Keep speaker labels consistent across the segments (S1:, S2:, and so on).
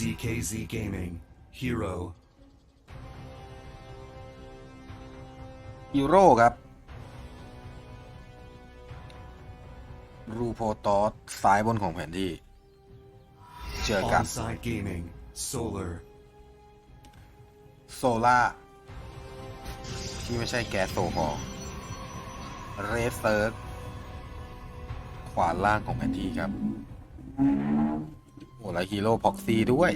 S1: DKZ Gaming. Hero.
S2: ยูโร่ครับ รูโพตอสซ้ายบนของแผนที่ เจอกับ
S1: Onside Gaming. Solar.
S2: โซล่า ที่ไม่ใช่แก๊สโซฮอล์เรสเซิร์กขวาล่างของแผนที่ครับ โอ้แล้วฮีโร่พ็อกซี่ด้วย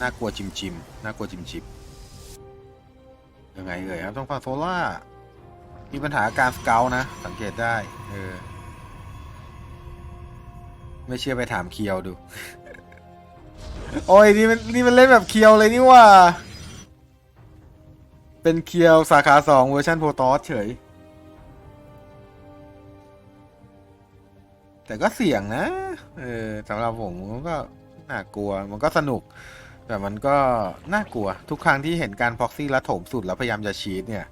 S2: น่ากลัวจิมจิมน่ากลัวจิมจิมยังไงเอ่ยครับต้องฟังโซล่า มีปัญหาการสเกลนะ สังเกตได้ เออ ไม่เชื่อไปถามเคียวดู โอ้ยนี่มันนี่มันเล่นแบบเคียวเลยนี่ว่า เป็นเคียวสาขาสองเวอร์ชันโพตอสเฉย แต่ก็เสี่ยงนะ เออสำหรับผมมันก็น่ากลัว มันก็สนุก แต่มันก็น่ากลัว ทุกครั้งที่เห็นการพ็อกซี่ล้วโถมสุดแล้วพยายามจะชีตเนี่ย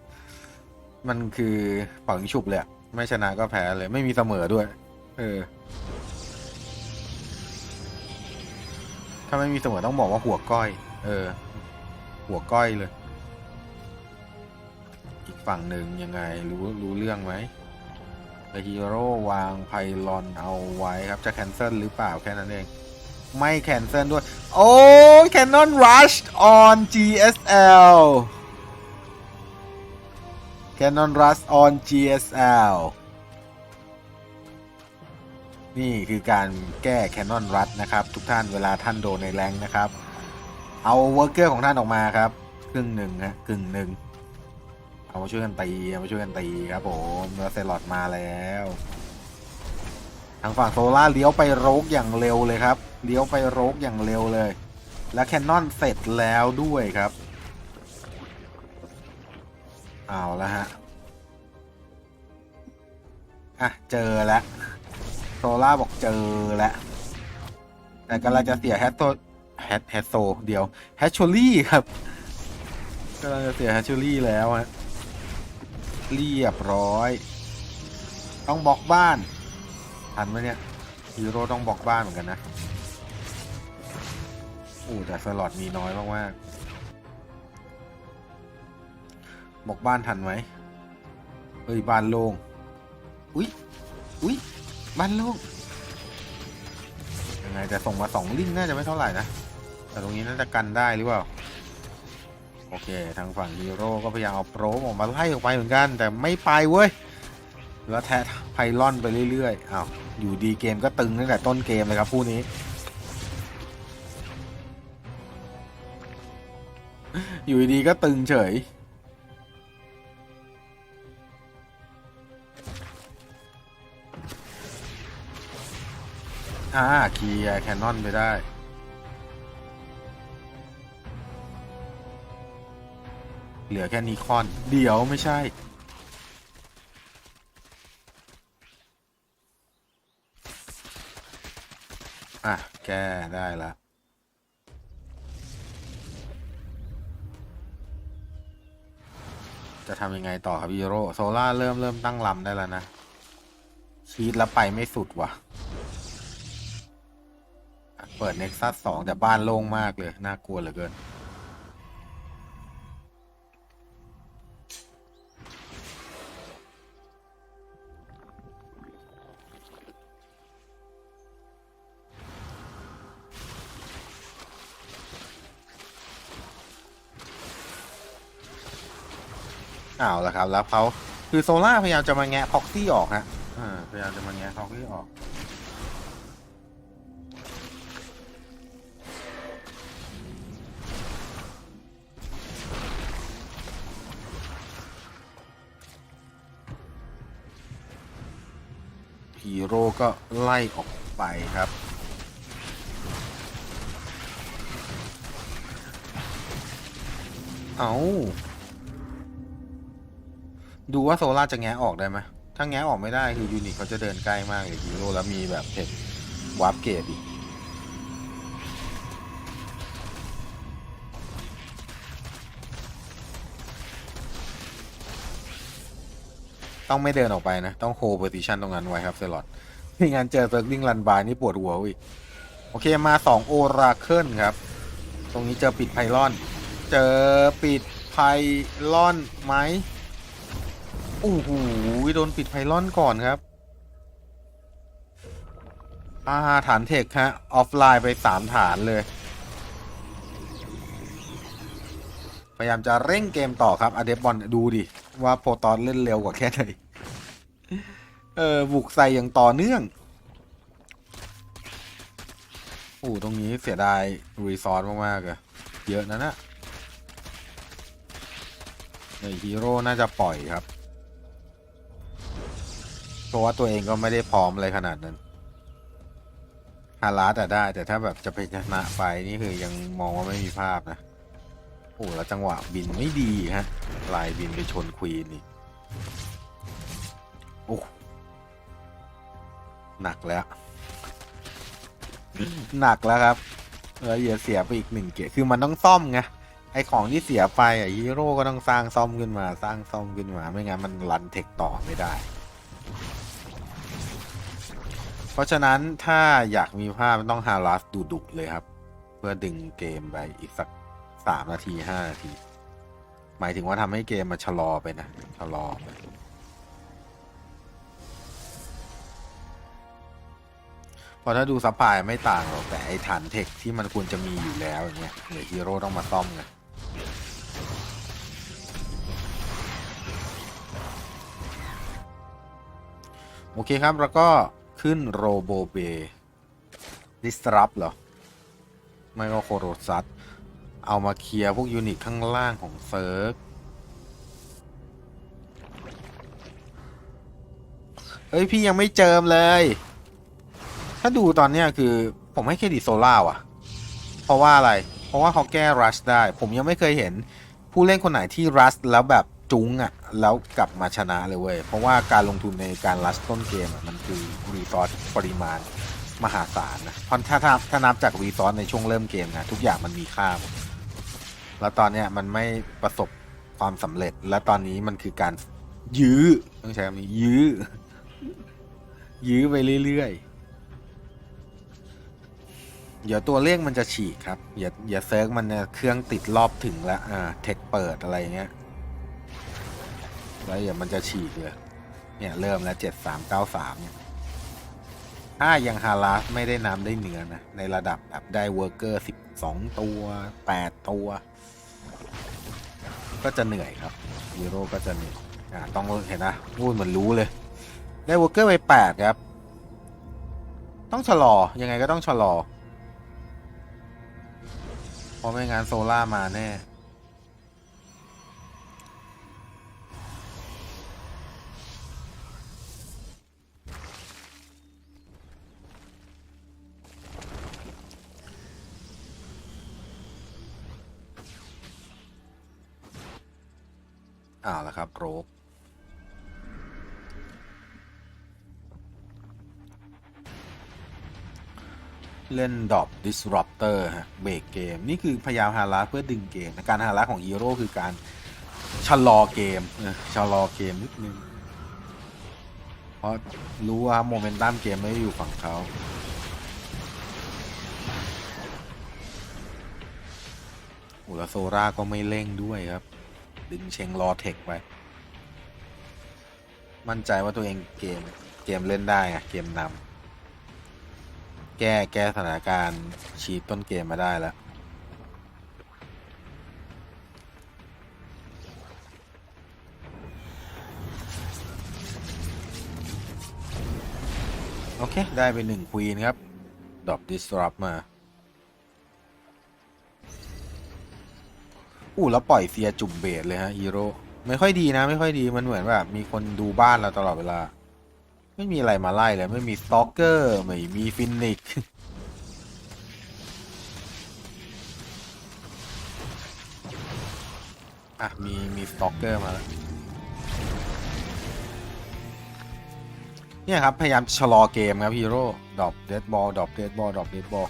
S2: มันคือเป่ายิงฉุบเลยไม่ชนะก็แพ้เลย ไม่มีเสมอด้วย เออ ถ้าไม่มีเสมอต้องบอกว่าหัวก้อย เออ หัวก้อยเลย อีกฝั่งหนึ่งยังไงรู้รู้เรื่องไหม แล้วฮีโร่วางไพลอนเอาไว้ครับ จะแคนเซิลหรือเปล่าแค่นั้นเอง ไม่แคนเซิลด้วย โอ้ Canon Rush on GSL Canon Rush on GSL นี่คือการแก้ Canon Rush นะครับ ทุกท่านเวลาท่านโดนในแรงนะครับ เอาเวอร์เกอร์ของท่านออกมาครับ ครึ่งหนึ่งฮะครึ่งหนึ่ง เอามาช่วยกันตีเอามาช่วยกันตีครับผมแล้วเซลอดมาแล้ว ทางฝั่งโซล่าเลี้ยวไปโรกอย่างเร็วเลยครับ เลี้ยวไปโรกอย่างเร็วเลย และแคนนอนเสร็จแล้วด้วยครับ เอาแล้วฮะ อะ เจอแล้วโซล่าบอกเจอแล้วแต่กำลังจะเสียแฮตโตแฮตแฮตโซเดียวแฮชชอลี่ครับกำลังจะเสียแฮชชอลี่แล้วฮะ เรียบร้อย ต้องบล็อกบ้านทันไหมเนี่ยฮีโร่ต้องบล็อกบ้านเหมือนกันนะอู้แต่สล็อตมีน้อยมากๆบล็อกบ้านทันไหมเฮ้ยบ้านโล่งอุ๊ยอุ๊ยบ้านโล่งยังไงแต่ส่งมาสองลิงก์น่าจะไม่เท่าไหร่นะแต่ตรงนี้น่าจะกันได้หรือเปล่า โอเค ทางฝั่งฮีโร่ก็พยายามเอาโปรออกมาไล่ออกไปเหมือนกัน แต่ไม่ไปเว้ย แล้วแทะไพลอนไปเรื่อยๆ อ้าว อยู่ดีเกมก็ตึงตั้งแต่ต้นเกมเลยครับคู่นี้ อยู่ดีก็ตึงเฉยอ่าเคลียร์แคนนอนไปได้ เหลือแค่นิคอน เดี๋ยวไม่ใช่ อะ แก้ได้ละจะทำยังไงต่อครับฮีโร่โซล่าเริ่มเริ่มตั้งลำได้แล้วนะ ชีดแล้วไปไม่สุดวะ่ะ เปิดเน็กซัสสองแต่บ้านโล่งมากเลย น่ากลัวเหลือเกิน อ้าวแล้วครับ แล้วเขาคือโซล่าพยายามจะมาแงะพ็อกซี่ออกฮะอ่าพยายามจะมาแงะพ็อกซี่ออก ฮีโร่ก็ไล่ออกไปครับเอา ดูว่าโซล่าจะแงะออกได้ไหมถ้าแงะออกไม่ได้คือยูนิตเขาจะเดินใกล้มากเลยฮีโร่แล้วมีแบบเพจวาร์ปเกตอีกต้องไม่เดินออกไปนะ ต้องโฮโพซิชันตรงนั้นไว้ครับเซลอดไม่งั้นเจอเซิร์กลิงรันบายนี่ปวดหัวอีกโอเคมาสองโอราเคิลครับ ตรงนี้เจอปิดไพลอน เจอปิดไพลอนไหม โอ้โหโดนปิดไพลอนก่อนครับ อ่า ฐานเทคฮะ ออฟไลน์ไปสามฐานเลย พยายามจะเร่งเกมต่อครับอเดบอลดูดิ ว่าโปรตอนเล่นเร็วกว่าแค่ไหน เออ บุกใส่อย่างต่อเนื่องโอ้ตรงนี้เสียดาย รีซอสมากๆอะเยอะนะนะฮีโร่น่าจะปล่อยครับ ราะว่าตัวเองก็ไม่ได้พร้อมอะไรขนาดนั้นฮาราแต่ได้ แต่ถ้าแบบจะไปชนะไฟนี่คือยังมองว่าไม่มีภาพนะ โอ้แล้วจังหวะบินไม่ดีฮะลายบินไปชนควีนนี่โอ้หนักแล้ว หนักแล้วครับแล้วอย่าเสียไปอีกหนึ่งเกียร์คือมันต้องซ่อมไงไอของที่เสียไปอะฮีโร่ก็ต้องสร้างซ่อมขึ้นมา สร้างซ่อมขึ้นมา ไม่งั้นมันรันเทคต่อไม่ได้ เพราะฉะนั้นถ้าอยากมีภาพต้องฮารัสดุดุๆเลยครับ เพื่อดึงเกมไปอีกสักสามนาทีห้านาที หมายถึงว่าทำให้เกมมันชะลอไปนะชะลอไปพราะถ้าดูซัพพลายไม่ต่างหรอกแต่ไอ้ฐานเทคที่มันควรจะมีอยู่แล้วอย่างเงี้ยเดี๋ยวฮีโร่ต้องมาซ่อมไงโอเคครับแล้วก็ ขึ้นโรโบเบดิสรับเหรอ ไม่ก็โคโรซัสเอามาเคลียร์พวกยูนิตข้างล่างของเซิร์ฟเฮ้ย พี่ยังไม่เจิมเลย ถ้าดูตอนเนี้ยคือผมให้เครดิตโซล่าว่ะ เพราะว่าอะไร เพราะว่าเขาแก้รัชได้ ผมยังไม่เคยเห็นผู้เล่นคนไหนที่รัชแล้วแบบ จุ้งอะ่ะแล้วกลับมาชนะเลยเว้ยเพราะว่าการลงทุนในการรัชต้นเกมอะมันคือรีซอสปริมาณมหาศาลนะเพราะถ้าถ้าถ้านับจากรีซอสในช่วงเริ่มเกมนะทุกอย่างมันมีค่าหมดแล้วตอนเนี้ยมันไม่ประสบความสำเร็จ และตอนนี้มันคือการยื้อต้องใช้คำนี้ยื้อ ยื้อไปเรื่อยๆเดี๋ยวตัวเลขมันจะฉีกครับ อย่าอย่าเซิร์กมันเนี่ยเครื่องติดรอบถึงแล้วอ่าเทคเปิดอะไรเงี้ย แล้วเดี๋ยวมันจะฉีกเลย เนี่ย เริ่มแล้วเจ็ดสามเก้าสามเนี่ยถ้ายังฮาราสไม่ได้น้ำได้เนื้อนะ ในระดับแบบได้เวอร์เกอร์สิบสองตัวแปดตัว ก็จะเหนื่อยครับฮีโร่ก็จะเหนื่อยอ่าต้องเห็นนะพูดเหมือนรู้เลย ได้เวอร์เกอร์ไปแปดครับ ต้องชะลอ ยังไงก็ต้องชะลอเพราะไม่งั้นโซล่ามาแน่ อ้าวแล้วครับโรบเล่นดอบ disruptor ฮะเบรกเกม นี่คือพยายามฮาราเพื่อดึงเกม การฮาราของฮีโร่คือการชะลอเกมชะลอเกมนิดนึง เพราะรู้ว่าโมเมนตัมเกมไม่อยู่ฝั่งเขาอ้แล้วโซราก็ไม่เร่งด้วยครับ ดึงเชงรอเทคไปมั่นใจว่าตัวเองเกมเกมเล่นได้อะเกมนำแก้แก้สถานการณ์ชีตต้นเกมมาได้แล้วโอเค ได้ไปหนึ่งควีนครับดรอปดิสรับมา อู้แล้วปล่อยเฟียจุ่มเบสเลยฮะฮีโร่ไม่ค่อยดีนะ ไม่ค่อยดีมันเหมือนแบบมีคนดูบ้านเราตลอดเวลา ไม่มีอะไรมาไล่เลย ไม่มีสตอกเกอร์ไม่มีฟินิกอะมีมีสตอกเกอร์มาแล้วเนี่ยครับ พยายามชะลอเกมครับฮีโร่ดรอปเดดบอลดรอปเดดบอลดรอปเดดบอล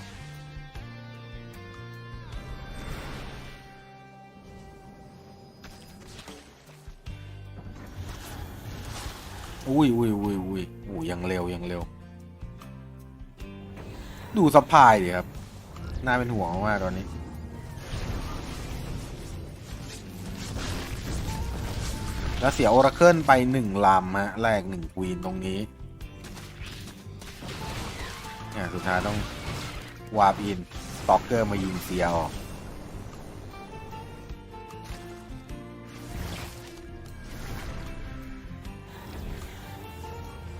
S2: อุ้ยอุ้ยอุ้ยอุ้ยอุ้ยังเร็วยังเร็ว ดูสะพายดิครับ น่าเป็นห่วงมากตอนนี้ แล้วเสียโอราเคิลไปหนึ่งลำฮะแลกหนึ่งควีนตรงนี้เนี่ยสุดท้ายต้องวาร์ปอินสตอกเกอร์มายิงเสียออก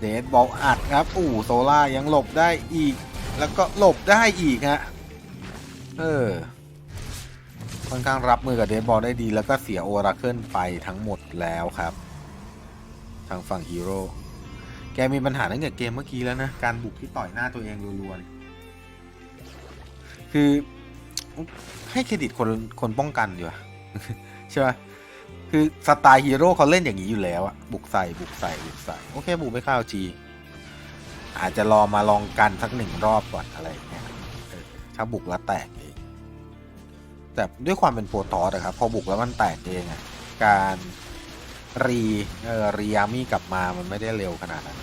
S2: ดดบอลอัดครับอู้โซล่ายังหลบได้อีก แล้วก็หลบได้อีกฮะเออค่อนข้างรับมือกับเดดบอลได้ดีแล้วก็เสียโอราเคิลไปทั้งหมดแล้วครับ ทางฝั่งฮีโร่แกมีปัญหาตั้งแต่เกมเมื่อกี้แล้วนะ การบุกที่ต่อยหน้าตัวเองรัวๆคือให้เครดิตคนคนป้องกันดีกว่าใช่ไหม คือสไตล์ฮีโร่เขาเล่นอย่างนี้อยู่แล้วอะบุกใส่บุกใส่บุกใส่โอเคบุกไม่เข้าจีอาจจะรอมาลองกันสักหนึ่งรอบก่อนอะไรเงี้ยถ้าบุกแล้วแตกเองแต่ด้วยความเป็นโปรตอสอะครับพอบุกแล้วมันแตกเองอะการรีเออรีอามี่กลับมามันไม่ได้เร็วขนาดนั้น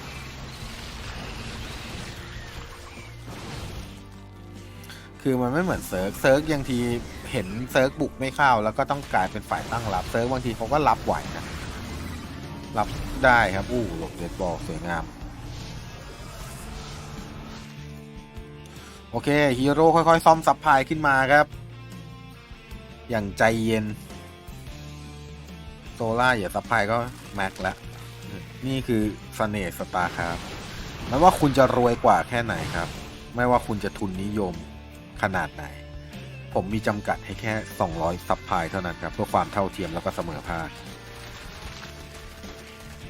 S2: คือมันไม่เหมือนเซิร์กเซิร์กยังที เห็นเซิร์กบุกไม่เข้า แล้วก็ต้องกลายเป็นฝ่ายตั้งรับเซิร์กบางทีเขาก็รับไหวนะรับได้ครับอู้หลบเดดบอลสวยงาม โอเคฮีโร่ค่อยๆ ซ่อมซับพายขึ้นมาครับ อย่างใจเย็นโซล่าอย่าซับพายก็แม็กแล้วนี่คือเสน่ห์สตาร์ครับไม่ว่าคุณจะรวยกว่าแค่ไหนครับ ไม่ว่าคุณจะทุนนิยมขนาดไหน ผมมีจำกัดให้แค่ 200 ซับพลายเท่านั้นครับเพื่อความเท่าเทียมแล้วก็เสมอภาค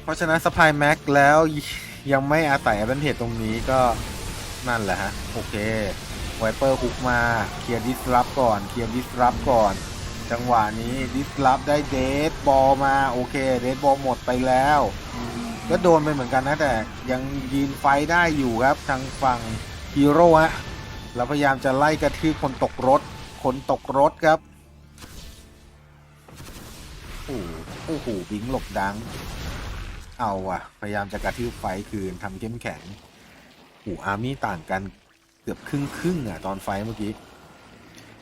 S2: เพราะฉะนั้นซัพพลายแม็กแล้วยังไม่อาศัยแอดเวนเทจตรงนี้ก็นั่นแหละฮะ โอเคไวเปอร์ฮุกมา เคลียร์ดิสรับก่อน เคลียร์ดิสรับก่อน จังหวะนี้ดิสรับได้เดทบอลมา โอเค เดทบอลหมดไปแล้ว ก็โดนไปเหมือนกันนะ แต่ยังยืนไฟได้อยู่ครับ ทางฝั่งฮีโร่ฮะเราพยายามจะไล่กระทืบคนตกรถ คนตกรถครับ โอ้โหโอ้โหบิงหลบดัง เอาอะพยายามจะกระทืบไฟคืนทำเข้มแข็งโอ้อาร์มี่ต่างกันเกือบครึ่งครึ่งอะตอนไฟเมื่อกี้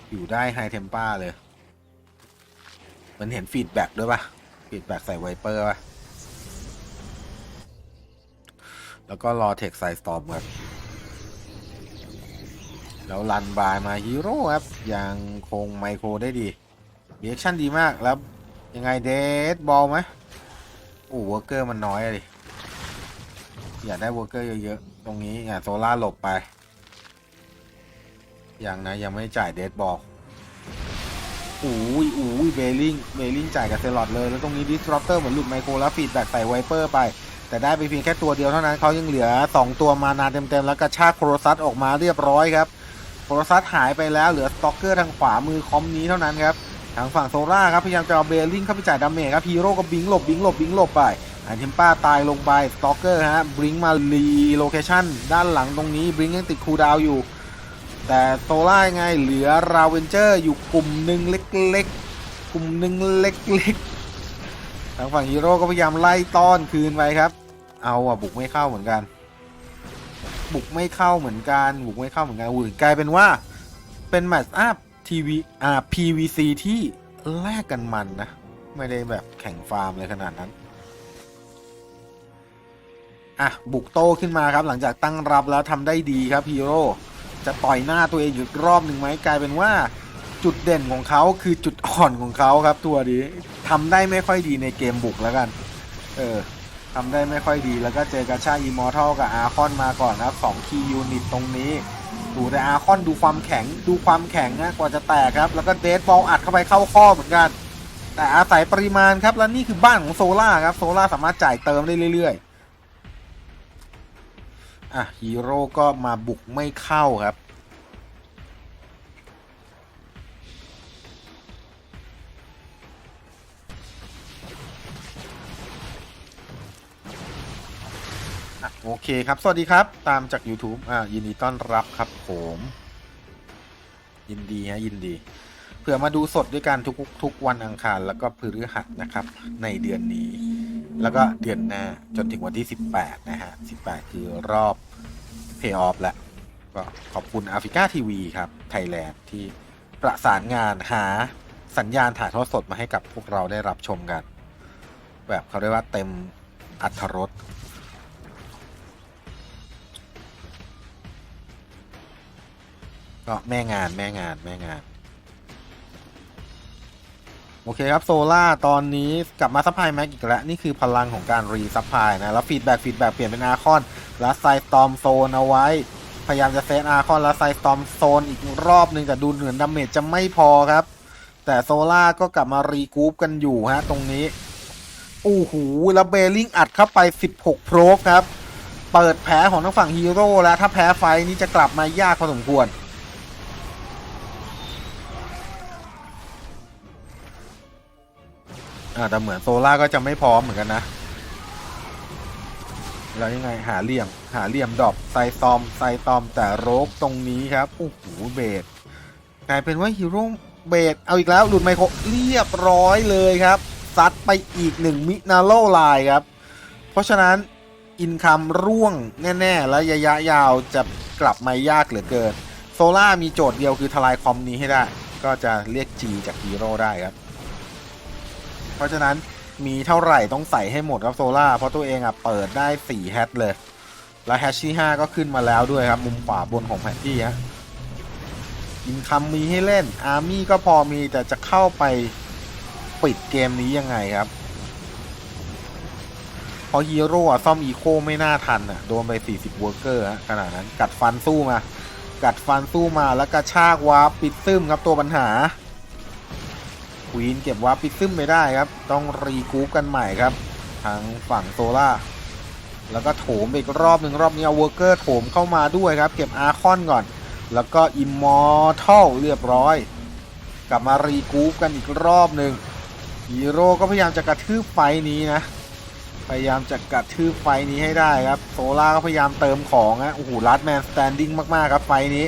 S2: อยู่ได้ไฮเทมป้าเลย มันเห็นฟีดแบ็กด้วยปะฟีดแบ็กใส่ไวเปอร์ปะแล้วก็รอเทคไซสตอมครับ แล้วรันบายมาฮีโร่ครับ ยังคงไมโครได้ดีเรีแอคชั่นดีมากแล้ว ยังไงเดดบอลไหมโอ้เวอร์เกอร์มันน้อยอะดิอยากได้เวอร์เกอร์เยอะๆ ตรงนี้อะโซล่าหลบไป ยังนะ ยังไม่จ่ายเดดบอลอู้ยอู้ยเบลลิงเบลลิงจ่ายกับเซลอดเลย แล้วตรงนี้ดิสรอปเตอร์เหมือนหลุดไมโครแล้วฟีดแบ็กใส่ไวเปอร์ไป แต่ได้ไปเพียงแค่ตัวเดียวเท่านั้นเขายังเหลือ 2 ตัวมานาเต็มๆ แล้วกระชากโครซัสออกมาเรียบร้อยครับ โครซัสหายไปแล้วเหลือสต็อกเกอร์ทางขวามือคอมนี้เท่านั้นครับทางฝั่งโซล่าครับพยายามจะเอาเบลลิงเข้าไปจ่ายดาเมจครับฮีโร่ก็บิงหลบบิงหลบบิงหลบไปไอเทมป้าตายลงไปสต็อกเกอร์ฮะบริงมารีโลเคชั่นด้านหลังตรงนี้บริงยังติดคูดาวอยู่ แต่โซล่าไงเหลือราเวนเจอร์อยู่กลุ่มหนึ่งเล็กๆ กลุ่มหนึ่งเล็กๆทางฝั่งฮีโร่ก็พยายามไล่ต้อนคืนไปครับ เอาอะบุกไม่เข้าเหมือนกัน บุกไม่เข้าเหมือนกันบุกไม่เข้าเหมือนกันอุ้ยกลายเป็นว่าเป็นแมตช์อัพทีวีอ่า PVC ที่แลกกันมันนะ ไม่ได้แบบแข่งฟาร์มเลยขนาดนั้น อะ บุกโตขึ้นมาครับ หลังจากตั้งรับแล้วทำได้ดีครับฮีโร่จะต่อยหน้าตัวเองอีกรอบหนึ่งไหมกลายเป็นว่าจุดเด่นของเขาคือจุดอ่อนของเขาครับตัวนี้ทำได้ไม่ค่อยดีในเกมบุกแล้วกัน เออ ทำได้ไม่ค่อยดีแล้วก็เจอกาชาอีมอร์ทัลกับอาร์คอนมาก่อนนะครับสองคีย์ยูนิตตรงนี้ ดูแต่อาร์คอนดูความแข็งดูความแข็งนะกว่าจะแตกครับ แล้วก็เดดบอลอัดเข้าไปเข้าข้อเหมือนกัน แต่อาศัยปริมาณครับ แล้วนี่คือบ้านของโซล่าครับ โซล่าสามารถจ่ายเติมได้เรื่อยๆ อะฮีโร่ก็มาบุกไม่เข้าครับ โอเคครับ สวัสดีครับ ตามจาก YouTube อ่า ยินดีต้อนรับครับผม ยินดีฮะ ยินดี เผื่อมาดูสดด้วยกันทุกทุกวันอังคาร แล้วก็พฤหัสนะครับ ในเดือนนี้ แล้วก็เดือนหน้าจนถึงวันที่ 18 นะฮะ 18 คือรอบ Pay Off แล้ว ก็ขอบคุณอาฟิก้าทีวีครับ ไทยแลนด์ที่ประสานงานหาสัญญาณถ่ายทอดสดมาให้กับพวกเราได้รับชมกัน แบบเขาเรียกว่าเต็มอัธรส ก็แม่งานแม่งานแม่งาน โอเคครับโซล่าตอนนี้กลับมาซัพพลายแม็กอีกแล้ว นี่คือพลังของการรีซัพพลายนะ แล้วฟีดแบ็กฟีดแบ็กเปลี่ยนเป็นอาร์คอน แล้วไซสตอมโซนเอาไว้ พยายามจะเซตอาร์คอนแล้วไซสตอมโซนอีกรอบหนึ่งแต่ดูเหมือนดาเมจจะไม่พอครับ แต่โซล่าก็กลับมารีกรุ๊ปกันอยู่ฮะตรงนี้โอ้โหแล้วเบลลิงอัดเข้าไป 16 โพรกครับ เปิดแผลของทางฝั่งฮีโร่แล้ว ถ้าแพ้ไฟนี้จะกลับมายากพอสมควร อ่าแต่เหมือนโซล่าก็จะไม่พร้อมเหมือนกันนะ แล้วยังไงหาเหลี่ยม หาเหลี่ยมดอปไซตอมไซตอมแต่โรกตรงนี้ครับ โอ้โหเบสกลายเป็นว่าฮีโร่เบสเอาอีกแล้วหลุดไมโครเรียบร้อยเลยครับซัดไปอีกหนึ่งมินาโลไลน์ครับ เพราะฉะนั้นอินคัมร่วงแน่ ๆ และระยะยาวจะกลับมายากเหลือเกิน โซล่ามีโจทย์เดียวคือทลายคอมนี้ให้ได้ ก็จะเรียก G จากฮีโร่ได้ครับ ราะฉะนั้นมีเท่าไหร่ต้องใส่ให้หมดครับโซล่าเพราะตัวเองอะเปิดได้4แฮชเลย แล้วแฮชที่ 5 ก็ขึ้นมาแล้วด้วยครับ มุมขวาบนของแผนที่ฮะอินคัมมีให้เล่นอาร์มี่ก็พอมีแต่จะเข้าไปปิดเกมนี้ยังไงครับเพราะฮีโร่อะซ่อมอีโคไม่น่าทันอะโดนไป 40เวอร์เกอร์ขนาดนั้น กัดฟันสู้มา กัดฟันสู้มาแล้วกระชากวาร์ปปิดซึมครับตัวปัญหา ควีนเก็บวาร์ปปิดซึมไม่ได้ครับ ต้องรีกูปกันใหม่ครับทางฝั่งโซล่าแล้วก็โถมอีกรอบหนึ่งรอบนี้เอาเวอร์เกอร์โถมเข้ามาด้วยครับ เก็บอาร์คอนก่อน แล้วก็อิมมอร์ทัลเรียบร้อย กลับมารีกูปกันอีกรอบหนึ่งฮีโร่ก็พยายามจะกระทืบไฟนี้นะ พยายามจะกระทืบไฟนี้ให้ได้ครับ โซล่าก็พยายามเติมของนะโอ้โหลัดแมนสแตนดิ้งมากๆครับไฟนี้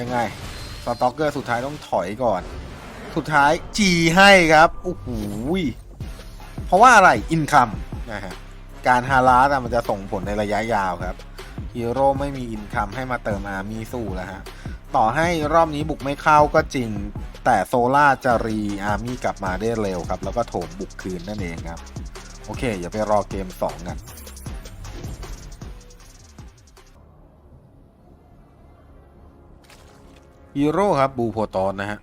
S2: ยังไงสต็อกเกอร์สุดท้ายต้องถอยก่อน สุดท้ายจีให้ครับโอ้โหยเพราะว่าอะไรอินคัมนะฮะการฮาราสอะมันจะส่งผลในระยะยาวครับฮีโร่ไม่มีอินคัมให้มาเติมอาร์มี่สู้แล้วฮะต่อให้รอบนี้บุกไม่เข้าก็จริง แต่โซล่าจะรีอาร์มี่กลับมาได้เร็วครับ แล้วก็โถมบุกคืนนั่นเองครับ โอเค อย่าไปรอเกม 2 กันฮีโร่ครับบูโพตอนนะฮะ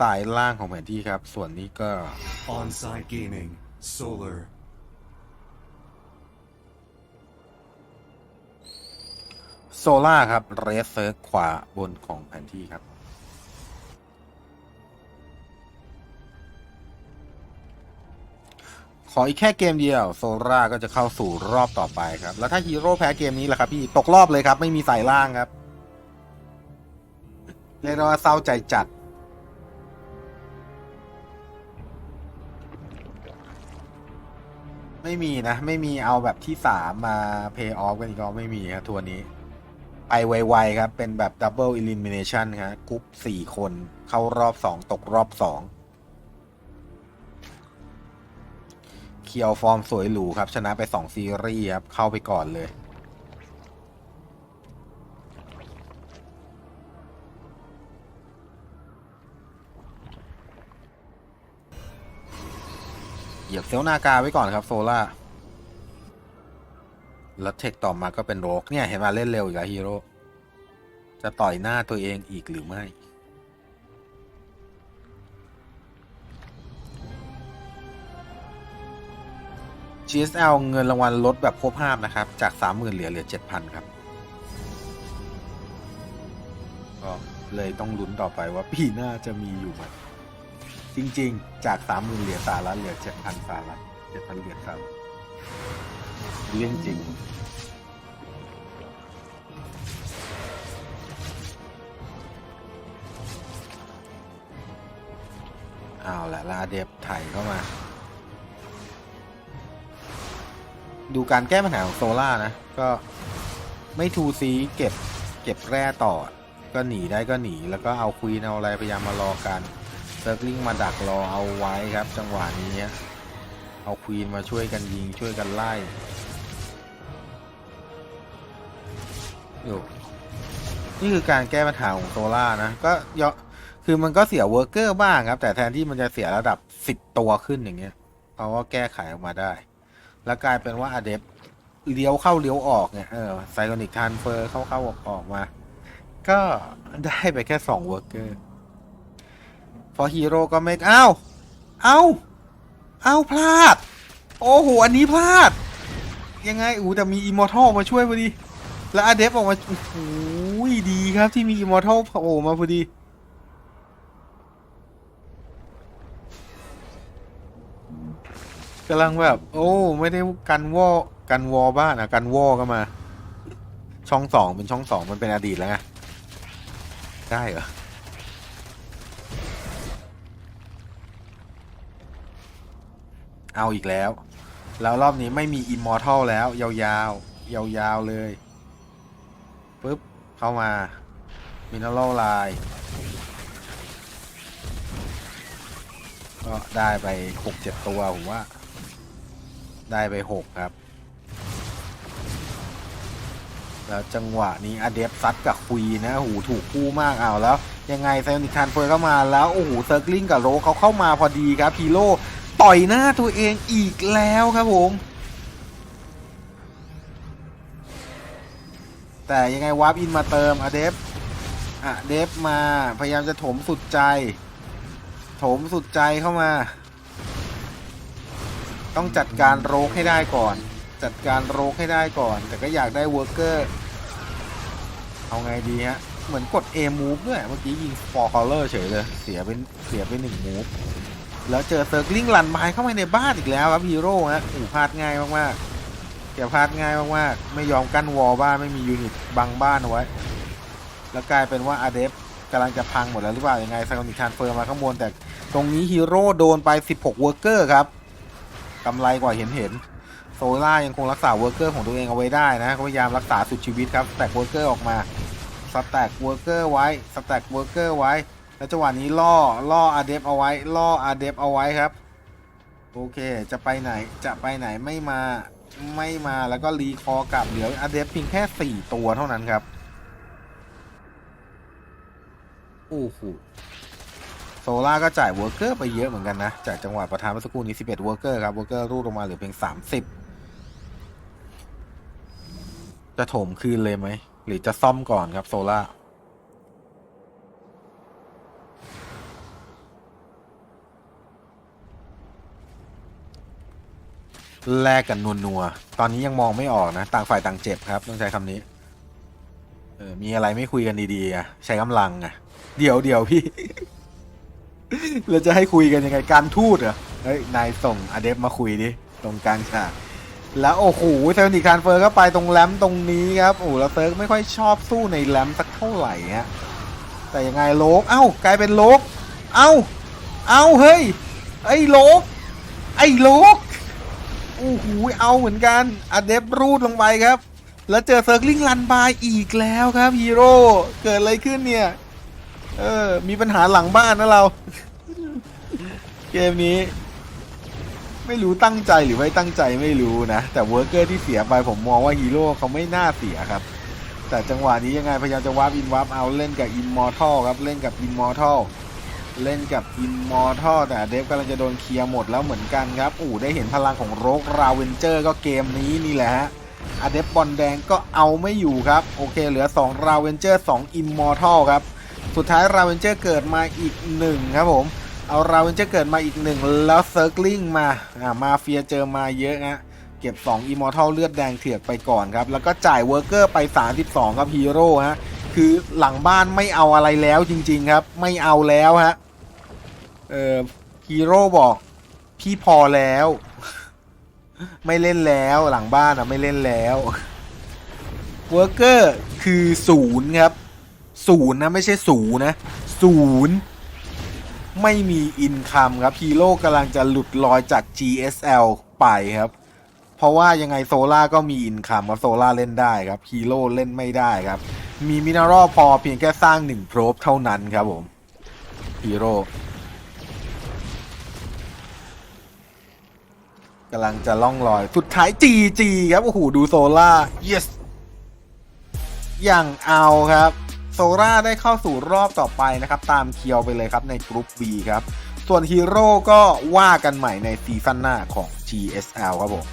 S2: สายล่างของแผนที่ครับ ส่วนนี้ก็
S1: Onside Gaming, Solar,
S2: โซล่าครับเรสเซิร์ฟขวาบนของแผนที่ครับ ขออีกแค่เกมเดียว โซล่าก็จะเข้าสู่รอบต่อไปครับ แล้วถ้าฮีโร่แพ้เกมนี้ล่ะครับพี่ ตกรอบเลยครับ ไม่มีสายล่างครับเรียกได้ว่าเศร้าใจจัด ไม่มีนะ ไม่มีเอาแบบที่สามมาเพย์ออฟกันอีกก็ไม่มีครับทัวร์นี้ ไปไวๆครับ เป็นแบบดับเบิลอิลิมิเนชันครับกรุ๊ปสี่คนเข้ารอบสองตกรอบสองเคียวฟอร์มสวยหรูครับ ชนะไปสองซีรีส์ครับ เข้าไปก่อนเลย เหยียบเซลนากาไว้ก่อนครับโซล่าแล้วเทคต่อมาก็เป็นโรกเนี่ยเห็นมาเล่นเร็วอีกแล้วฮีโร่จะต่อยหน้าตัวเองอีกหรือไม่ GSL เงินรางวัลลดแบบครบห้ามนะครับ จาก 30,000 เหลือเหลือ 7,000 ครับ ก็เลยต้องลุ้นต่อไปว่าปีหน้าจะมีอยู่ไหม จริง ๆ จาก30,000เหรียญสหรัฐเหลือ7,000สหรัฐ7,000เหรียญสหรัฐเรื่องจริง เอาละลาเดฟไถเข้ามา ดูการแก้ปัญหาของโซล่านะ ก็ไม่ทูซีเก็บเก็บแร่ต่อ ก็หนีได้ก็หนี แล้วก็เอาควีนเอาอะไรพยายามมารอกัน เซิร์ฟลิงมาดักรอเอาไว้ครับ จังหวะนี้เอาควีนมาช่วยกันยิงช่วยกันไล่อยนี่คือการแก้ปัญหาของโซล่านะ ก็ยอะคือมันก็เสียเวอร์เกอร์บ้างครับ แต่แทนที่มันจะเสียระดับสิบตัวขึ้นอย่างเงี้ยเขาก็แก้ไขออกมาได้ แล้วกลายเป็นว่าอเดฟเลี้ยวเข้าเลี้ยวออกเนี่ยเออไซคนิกทานเฟอร์เข้าเข้าออกออกมา ก็ได้ไปแค่สองเวอร์เกอร์ พอฮีโร่ก็ไม่อ้าวเอ้าเอ้าพลาด โอ้โห อันนี้พลาด ยังไงอู้แต่มีอิมมอร์ทัลมาช่วยพอดี แล้วอเดฟออกมาโอ้โหดีครับที่มีอิมมอร์ทัลโผล่มาพอดีกำลังแบบ โอ้ ไม่ได้กันวอกันวอบ้านอะกันวอก็มา ช่องสองเป็นช่องสองมันเป็นอดีตแล้วไงได้เหรอ เอาอีกแล้ว แล้วรอบนี้ไม่มีอิมมอร์ทัลแล้ว ยาวๆ ยาวๆ เลยปุ๊บ เข้ามามินเนอรัลไลน์ก็ได้ไปหกเจ็ดตัวผมว่า ได้ไปหกครับ แล้วจังหวะนี้อเดฟซัดกับควีนะโอ้โหถูกคู่มากเอาแล้ว ยังไงไซอนิคทานเฟอร์เข้ามาแล้ว โอ้โหเซิร์กลิงกับโรเขาเข้ามาพอดีครับฮีโร่ ต่อยหน้าตัวเองอีกแล้วครับผม แต่ยังไงวาร์ปอินมาเติมอะเดฟอะเดฟมาพยายามจะถมสุดใจ ถมสุดใจเข้ามา ต้องจัดการโรคให้ได้ก่อน จัดการโรคให้ได้ก่อน แต่ก็อยากได้เวิร์กเกอร์ เอาไงดีฮะ เหมือนกด A move ด้วยเมื่อกี้ยิง for color เฉยเลย เสียเป็นเสียไปหนึ่ง move แล้วเจอเซิร์กลิงลันไม้เข้ามาในบ้านอีกแล้วครับฮีโร่ฮะอู้พลาดง่ายมากๆแกพลาดง่ายมากๆไม่ยอมกั้นวอลบ้านไม่มียูนิตบังบ้านไว้ แล้วกลายเป็นว่าอาเดฟกำลังจะพังหมดแล้วหรือเปล่ายังไงไซคอนิทานเฟอร์มาข้างบนแต่ตรงนี้ฮีโร่โดนไป 16เวิร์เกอร์ครับกำไรกว่าเห็นเห็นโซล่ายังคงรักษาเวิร์เกอร์ของตัวเองเอาไว้ได้นะพยายามรักษาสุดชีวิตครับแตกเวิร์เกอร์ออกมาสแต็กเวิร์เกอร์ไว้สแต็กเวิร์เกอร์ไว้ แล้วจังหวะนี้ล่อล่ออาเดฟเอาไว้ล่ออาเดฟเอาไว้ครับ โอเคจะไปไหนจะไปไหนไม่มาไม่มาแล้วก็รีคอร์กลับเหลืออาเดฟเพียงแค่ 4 ตัวเท่านั้นครับโอ้โหโซล่าก็จ่ายเวอร์เกอร์ไปเยอะเหมือนกันนะ จากจังหวะประธานเมื่อสักครู่นี้ 11เวอร์เกอร์ครับเวอร์เกอร์รูดลงมาเหลือเพียง 30 จะโถมคืนเลยไหม หรือจะซ่อมก่อนครับโซล่า แลกกันนัวๆ ตอนนี้ยังมองไม่ออกนะ ต่างฝ่ายต่างเจ็บครับ ต้องใช้คำนี้ เออ มีอะไรไม่คุยกันดีๆอะใช้กำลังอะเดี๋ยวเดี๋ยวพี่ เราจะให้คุยกันยังไง การทูตเหรอ เฮ้ย นายส่งอเดฟมาคุยดิ ตรงกลางฉากแล้วโอ้โหเซลนิคานเฟอร์ก็ไปตรงแรมตรงนี้ครับ โอ้โหแล้วเซิร์กไม่ค่อยชอบสู้ในแรมสักเท่าไหร่ฮะ แต่ยังไงโลก เอ้า กลายเป็นโลก เอ้า เอ้า เฮ้ย ไอ้โลก ไอ้โลก โอ้โหเอาเหมือนกันอเดฟรูดลงไปครับ แล้วเจอเซิร์กลิงลันบายอีกแล้วครับฮีโร่เกิดอะไรขึ้นเนี่ย เออ มีปัญหาหลังบ้านนะเรา เกมนี้ ไม่รู้ตั้งใจหรือไม่ตั้งใจไม่รู้นะ แต่เวิร์กเกอร์ที่เสียไปผมมองว่าฮีโร่เขาไม่น่าเสียครับ แต่จังหวะนี้ยังไงพยายามจะวาร์ปอินวาร์ปเอาเล่นกับอิมมอร์ทัลครับเล่นกับอิมมอร์ทัล เล่นกับอิมมอร์ทัลแต่เดฟกำลังจะโดนเคลียร์หมดแล้วเหมือนกันครับอู๋ได้เห็นพลังของโรกราเวนเจอร์ก็เกมนี้นี่แหละฮะอเดฟบอลแดงก็เอาไม่อยู่ครับ โอเค เหลือ 2 ราเวนเจอร์ 2 อิมมอร์ทัลครับ สุดท้ายราเวนเจอร์เกิดมาอีกหนึ่งครับผม เอาราเวนเจอร์เกิดมาอีกหนึ่งแล้วเซิร์กลิงมาอ่ามาเฟียเจอมาเยอะฮะเก็บ 2 อิมมอร์ทัลเลือดแดงเถือกไปก่อนครับ แล้วก็จ่ายเวอร์เกอร์ไป 32 ครับฮีโร่ฮะคือหลังบ้านไม่เอาอะไรแล้วจริง ๆ ครับ ไม่เอาแล้วฮะ เออฮีโร่บอก พี่พอแล้ว ไม่เล่นแล้วหลังบ้านอะไม่เล่นแล้วเวิร์กเกอร์คือศูนย์ครับศูนย์นะไม่ใช่ศูนย์นะศูนย์ไม่มีอินคัมครับฮีโร่กำลังจะหลุดลอยจาก GSL ไปครับ เพราะว่ายังไงโซล่าก็มีอินคัมครับโซล่าเล่นได้ครับฮีโร่เล่นไม่ได้ครับ มีมินารอพอเพียงแค่สร้างหนึ่งโพรบเท่านั้นครับผมฮีโร่ กำลังจะล่องลอย สุดท้ายจีจีครับ โอ้โห ดูโซล่า yes อย่างเอาครับ โซล่าได้เข้าสู่รอบต่อไปนะครับ ตามเคียวไปเลยครับในกรุ๊ป B ครับ ส่วนฮีโร่ก็ว่ากันใหม่ในซีซั่นหน้าของ GSL ครับผม